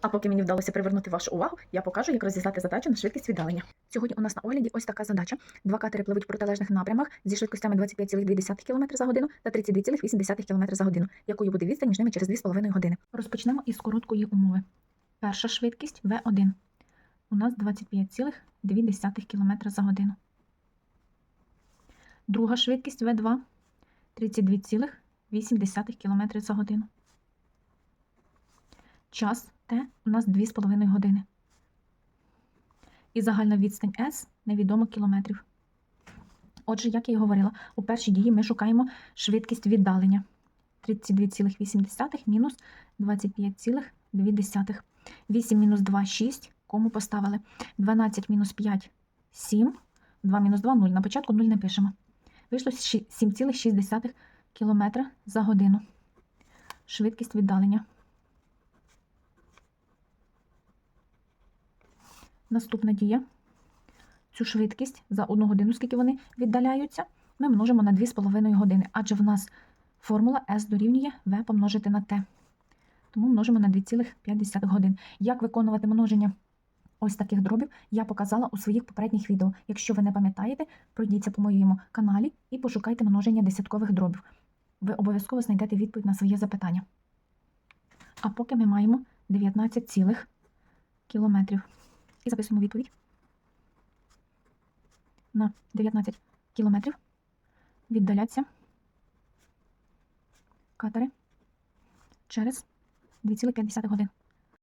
А поки мені вдалося привернути вашу увагу, я покажу, як розв'язати задачу на швидкість віддалення. Сьогодні у нас на огляді ось така задача. Два катери пливуть в протилежних напрямах зі швидкостями 25,2 км за годину та 32,8 км за годину, якою буде відстань між ними через 2,5 години. Розпочнемо із короткої умови. Перша швидкість V1. У нас 25,2 км за годину. Друга швидкість V2 32,8 км за годину. Час Т у нас 2,5 години. І загальна відстань С невідомо кілометрів. Отже, як я і говорила, у першій дії ми шукаємо швидкість віддалення. 32,8 мінус 25,2. 8 мінус 2 – 6. Кому поставили? 12 мінус 5 – 7. 2 мінус 2 – 0. На початку 0 не пишемо. Вийшло 7,6 км за годину. Швидкість віддалення. Наступна дія. Цю швидкість за одну годину, скільки вони віддаляються, ми множимо на 2,5 години, адже в нас формула S дорівнює V помножити на T. Тому множимо на 2,5 годин. Як виконувати множення ось таких дробів, я показала у своїх попередніх відео. Якщо ви не пам'ятаєте, пройдіться по моєму каналі і пошукайте множення десяткових дробів. Ви обов'язково знайдете відповідь на своє запитання. А поки ми маємо 19 цілих кілометрів. І записуємо відповідь. На 19 кілометрів віддаляться катери через 2,5 годин.